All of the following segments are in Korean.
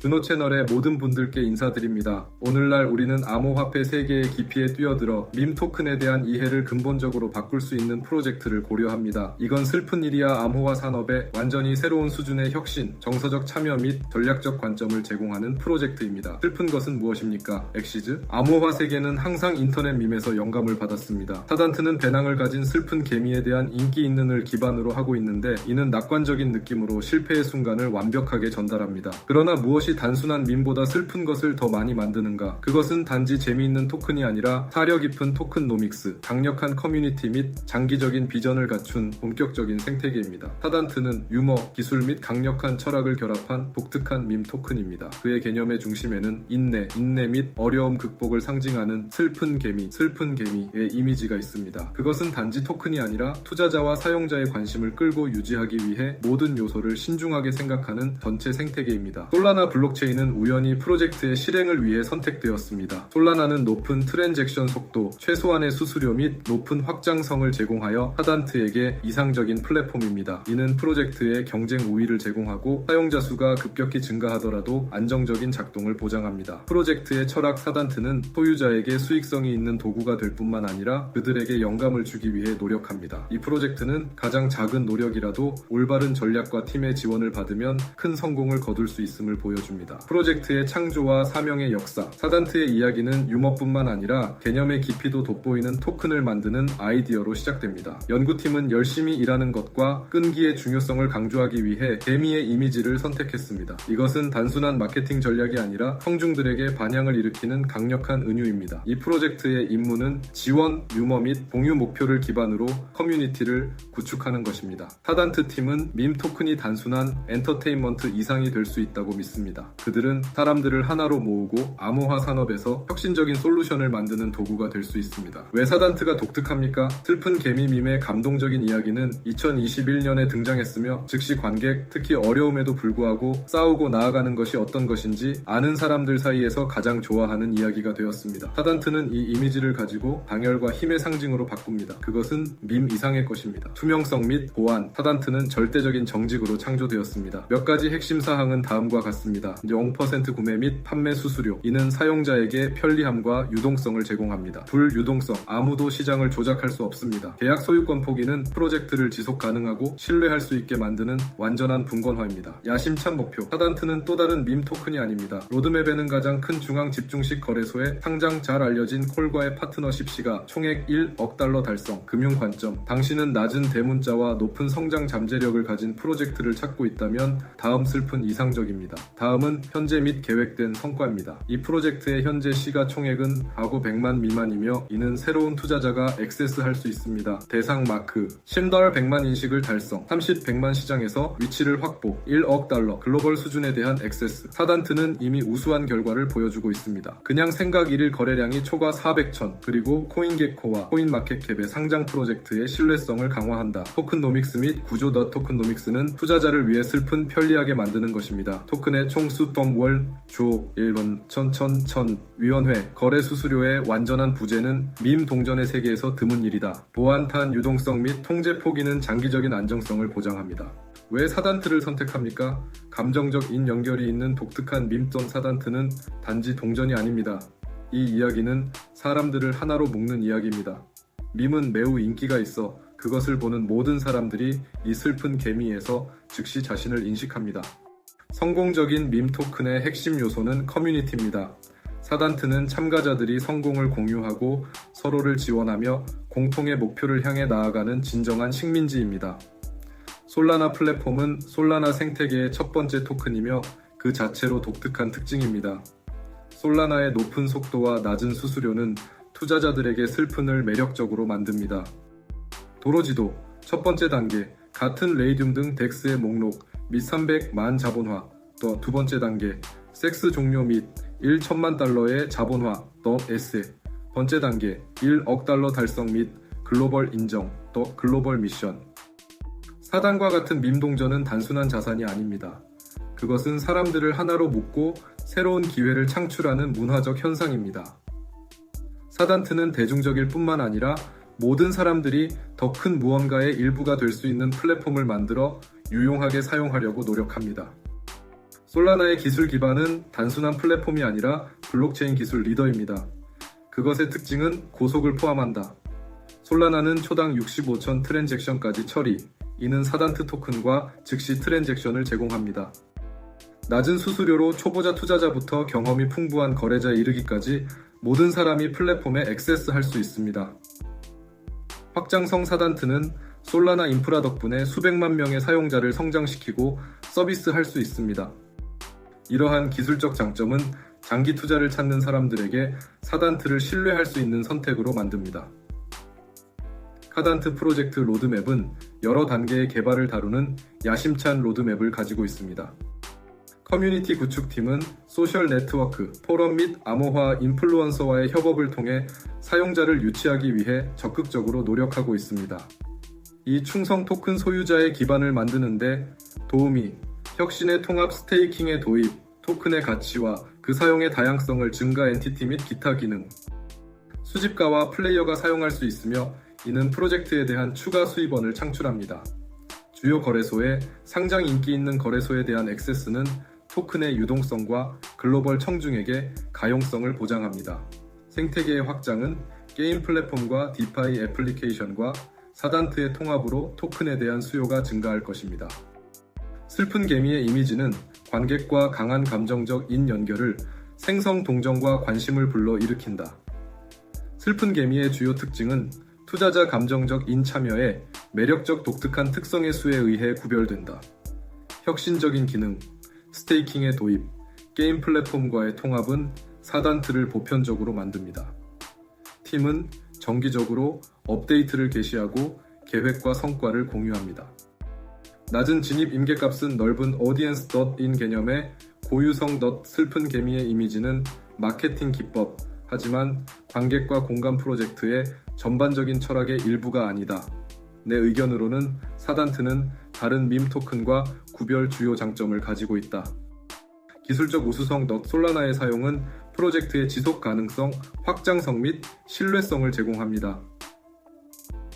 준호 채널의 모든 분들께 인사드립니다. 오늘날 우리는 암호화폐 세계의 깊이에 뛰어들어 밈 토큰에 대한 이해를 근본적으로 바꿀 수 있는 프로젝트를 고려합니다. 이건 슬픈 일이야 암호화 산업에 완전히 새로운 수준의 혁신, 정서적 참여 및 전략적 관점을 제공하는 프로젝트입니다. 슬픈 것은 무엇입니까? 엑시즈? 암호화 세계는 항상 인터넷 밈에서 영감을 받았습니다. 타단트는 배낭을 가진 슬픈 개미에 대한 인기 있는을 기반으로 하고 있는데 이는 낙관적인 느낌으로 실패의 순간을 완벽하게 전달합니다. 그러나 무엇이 단순한 밈보다 슬픈 것을 더 많이 만드는가? 그것은 단지 재미있는 토큰이 아니라 사려 깊은 토큰 노믹스, 강력한 커뮤니티 및 장기적인 비전을 갖춘 본격적인 생태계입니다. 타단트는 유머, 기술 및 강력한 철학을 결합한 독특한 밈 토큰입니다. 그의 개념의 중심에는 인내, 인내 및 어려움 극복을 상징하는 슬픈 개미, 슬픈 개미의 이미지가 있습니다. 그것은 단지 토큰이 아니라 투자자와 사용자의 관심을 끌고 유지하기 위해 모든 요소를 신중하게 생각하는 전체 생태계입니다. 솔라나 블 록체인은 우연히 프로젝트의 실행을 위해 선택되었습니다. 솔라나는 높은 트랜잭션 속도, 최소한의 수수료 및 높은 확장성을 제공하여 하단트에게 이상적인 플랫폼입니다. 이는 프로젝트의 경쟁 우위를 제공하고 사용자 수가 급격히 증가하더라도 안정적인 작동을 보장합니다. 프로젝트의 철학 사단트는 소유자에게 수익성이 있는 도구가 될 뿐만 아니라 그들에게 영감을 주기 위해 노력합니다. 이 프로젝트는 가장 작은 노력이라도 올바른 전략과 팀의 지원을 받으면 큰 성공을 거둘 수 있음을 보여줍니다. 프로젝트의 창조와 사명의 역사, 사단트의 이야기는 유머뿐만 아니라 개념의 깊이도 돋보이는 토큰을 만드는 아이디어로 시작됩니다. 연구팀은 열심히 일하는 것과 끈기의 중요성을 강조하기 위해 개미의 이미지를 선택했습니다. 이것은 단순한 마케팅 전략이 아니라 청중들에게 반향을 일으키는 강력한 은유입니다. 이 프로젝트의 임무는 지원, 유머 및 공유 목표를 기반으로 커뮤니티를 구축하는 것입니다. 타단트 팀은 밈 토큰이 단순한 엔터테인먼트 이상이 될 수 있다고 믿습니다. 그들은 사람들을 하나로 모으고 암호화 산업에서 혁신적인 솔루션을 만드는 도구가 될 수 있습니다. 왜 사단트가 독특합니까? 슬픈 개미 밈의 감동적인 이야기는 2021년에 등장했으며 즉시 관객, 특히 어려움에도 불구하고 싸우고 나아가는 것이 어떤 것인지 아는 사람들 사이에서 가장 좋아하는 이야기가 되었습니다. 사단트는 이 이미지를 가지고 방열과 힘의 상징으로 바꿉니다. 그것은 밈 이상의 것입니다. 투명성 및 보안, 사단트는 절대적인 정직으로 창조되었습니다. 몇 가지 핵심 사항은 다음과 같습니다. 0% 구매 및 판매 수수료. 이는 사용자에게 편리함과 유동성을 제공합니다. 불유동성. 아무도 시장을 조작할 수 없습니다. 계약 소유권 포기는 프로젝트를 지속 가능하고 신뢰할 수 있게 만드는 완전한 분권화입니다. 야심찬 목표. 사단트는 또 다른 밈 토큰이 아닙니다. 로드맵에는 가장 큰 중앙 집중식 거래소에 상장 잘 알려진 콜과의 파트너십 시가 총액 1억 달러 달성. 금융 관점. 당신은 낮은 대문자와 높은 성장 잠재력을 가진 프로젝트를 찾고 있다면 다음 슬픈 이상적입니다. 다음 은 현재 및 계획된 성과입니다. 이 프로젝트의 현재 시가총액은 가구 100만 미만이며 이는 새로운 투자자가 액세스할 수 있습니다. 대상 마크 10달러 100만 인식을 달성 30 100만 시장에서 위치를 확보 1억 달러 글로벌 수준에 대한 액세스 사단트는 이미 우수한 결과를 보여주고 있습니다. 그냥 생각 1일 거래량이 초과 400천 그리고 코인게코와 코인마켓캡의 상장 프로젝트의 신뢰성을 강화한다. 토큰노믹스 및 구조 더 토큰노믹스는 투자자를 위해 슬픈 편리하게 만드는 것입니다. 토큰의 총수 덤월 조 1번 천천천 위원회 거래 수수료의 완전한 부재는 밈 동전의 세계에서 드문 일이다. 보안탄 유동성 및 통제 포기는 장기적인 안정성을 보장합니다. 왜 사단트를 선택합니까? 감정적 인 연결이 있는 독특한 밈점 사단트는 단지 동전이 아닙니다. 이 이야기는 사람들을 하나로 묶는 이야기입니다. 밈은 매우 인기가 있어 그것을 보는 모든 사람들이 이 슬픈 개미에서 즉시 자신을 인식합니다. 성공적인 밈 토큰의 핵심 요소는 커뮤니티입니다. 사단트는 참가자들이 성공을 공유하고 서로를 지원하며 공통의 목표를 향해 나아가는 진정한 식민지입니다. 솔라나 플랫폼은 솔라나 생태계의 첫 번째 토큰이며 그 자체로 독특한 특징입니다. 솔라나의 높은 속도와 낮은 수수료는 투자자들에게 슬픈을 매력적으로 만듭니다. 도로지도 첫 번째 단계 같은 레이듐 등 덱스의 목록 및 300 만 자본화 또두 번째 단계 섹스 종료 및 1천만 달러의 자본화 더 에세 번째 단계 1억 달러 달성 및 글로벌 인정 더 글로벌 미션 사단과 같은 밈동전은 단순한 자산이 아닙니다. 그것은 사람들을 하나로 묶고 새로운 기회를 창출하는 문화적 현상입니다. 사단트는 대중적일 뿐만 아니라 모든 사람들이 더 큰 무언가의 일부가 될 수 있는 플랫폼을 만들어 유용하게 사용하려고 노력합니다. 솔라나의 기술 기반은 단순한 플랫폼이 아니라 블록체인 기술 리더입니다. 그것의 특징은 고속을 포함한다. 솔라나는 초당 65천 트랜잭션까지 처리, 이는 사단트 토큰과 즉시 트랜잭션을 제공합니다. 낮은 수수료로 초보자 투자자부터 경험이 풍부한 거래자에 이르기까지 모든 사람이 플랫폼에 액세스할 수 있습니다. 확장성 사단트는 솔라나 인프라 덕분에 수백만 명의 사용자를 성장시키고 서비스할 수 있습니다. 이러한 기술적 장점은 장기 투자를 찾는 사람들에게 사단트를 신뢰할 수 있는 선택으로 만듭니다. 카단트 프로젝트 로드맵은 여러 단계의 개발을 다루는 야심찬 로드맵을 가지고 있습니다. 커뮤니티 구축팀은 소셜 네트워크, 포럼 및 암호화 인플루언서와의 협업을 통해 사용자를 유치하기 위해 적극적으로 노력하고 있습니다. 이 충성 토큰 소유자의 기반을 만드는데 도우미, 혁신의 통합 스테이킹의 도입, 토큰의 가치와 그 사용의 다양성을 증가 엔티티 및 기타 기능, 수집가와 플레이어가 사용할 수 있으며 이는 프로젝트에 대한 추가 수입원을 창출합니다. 주요 거래소에 상장 인기 있는 거래소에 대한 액세스는 토큰의 유동성과 글로벌 청중에게 가용성을 보장합니다. 생태계의 확장은 게임 플랫폼과 디파이 애플리케이션과 사단트의 통합으로 토큰에 대한 수요가 증가할 것입니다. 슬픈 개미의 이미지는 관객과 강한 감정적 인연결을 생성 동정과 관심을 불러 일으킨다. 슬픈 개미의 주요 특징은 투자자 감정적 인참여에 매력적 독특한 특성의 수에 의해 구별된다. 혁신적인 기능, 스테이킹의 도입, 게임 플랫폼과의 통합은 사단트를 보편적으로 만듭니다. 팀은 정기적으로 업데이트를 게시하고 계획과 성과를 공유합니다. 낮은 진입 임계값은 넓은 닷인 개념의 고유성 덧 슬픈 개미의 이미지는 마케팅 기법, 하지만 관객과 공감 프로젝트의 전반적인 철학의 일부가 아니다. 내 의견으로는 사단트는 다른 밈 토큰과 구별 주요 장점을 가지고 있다. 기술적 우수성 덧 솔라나의 사용은 프로젝트의 지속 가능성, 확장성 및 신뢰성을 제공합니다.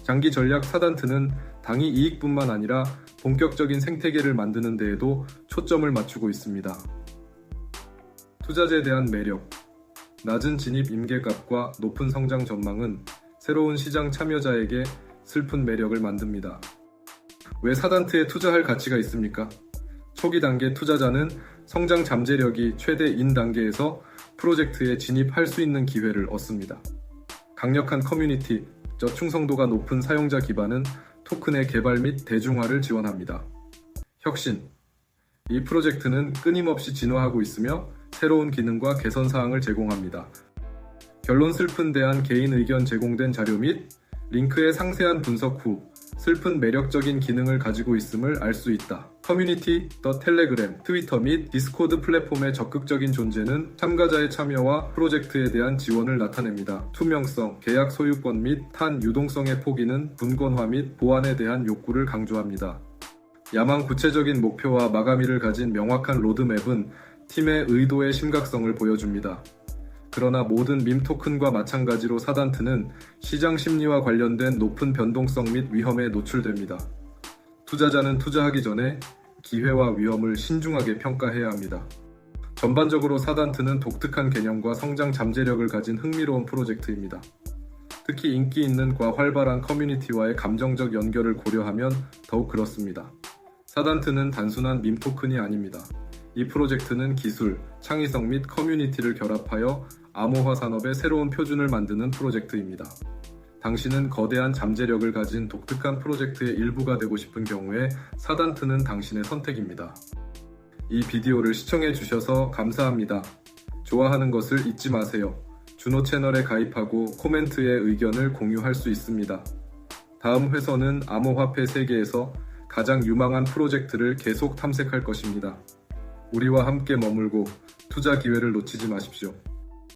장기 전략 사단트는 당이 이익뿐만 아니라 본격적인 생태계를 만드는 데에도 초점을 맞추고 있습니다. 투자재에 대한 매력, 낮은 진입 임계값과 높은 성장 전망은 새로운 시장 참여자에게 슬픈 매력을 만듭니다. 왜 사단트에 투자할 가치가 있습니까? 초기 단계 투자자는 성장 잠재력이 최대인 단계에서 프로젝트에 진입할 수 있는 기회를 얻습니다. 강력한 커뮤니티, 저충성도가 높은 사용자 기반은 토큰의 개발 및 대중화를 지원합니다. 혁신. 이 프로젝트는 끊임없이 진화하고 있으며 새로운 기능과 개선 사항을 제공합니다. 결론 슬픈 대한 개인 의견 제공된 자료 및 링크의 상세한 분석 후 슬픈 매력적인 기능을 가지고 있음을 알 수 있다. 커뮤니티, 더 텔레그램, 트위터 및 디스코드 플랫폼의 적극적인 존재는 참가자의 참여와 프로젝트에 대한 지원을 나타냅니다. 투명성, 계약 소유권 및 탄 유동성의 포기는 분권화 및 보안에 대한 욕구를 강조합니다. 야망 구체적인 목표와 마감일을 가진 명확한 로드맵은 팀의 의도의 심각성을 보여줍니다. 그러나 모든 밈 토큰과 마찬가지로 사단트는 시장 심리와 관련된 높은 변동성 및 위험에 노출됩니다. 투자자는 투자하기 전에 기회와 위험을 신중하게 평가해야 합니다. 전반적으로 사단트는 독특한 개념과 성장 잠재력을 가진 흥미로운 프로젝트입니다. 특히 인기 있는 과 활발한 커뮤니티와의 감정적 연결을 고려하면 더욱 그렇습니다. 사단트는 단순한 밈 토큰이 아닙니다. 이 프로젝트는 기술, 창의성 및 커뮤니티를 결합하여 암호화 산업의 새로운 표준을 만드는 프로젝트입니다. 당신은 거대한 잠재력을 가진 독특한 프로젝트의 일부가 되고 싶은 경우에 사단트는 당신의 선택입니다. 이 비디오를 시청해 주셔서 감사합니다. 좋아하는 것을 잊지 마세요. 준호 채널에 가입하고 코멘트에 의견을 공유할 수 있습니다. 다음 회선은 암호화폐 세계에서 가장 유망한 프로젝트를 계속 탐색할 것입니다. 우리와 함께 머물고 투자 기회를 놓치지 마십시오.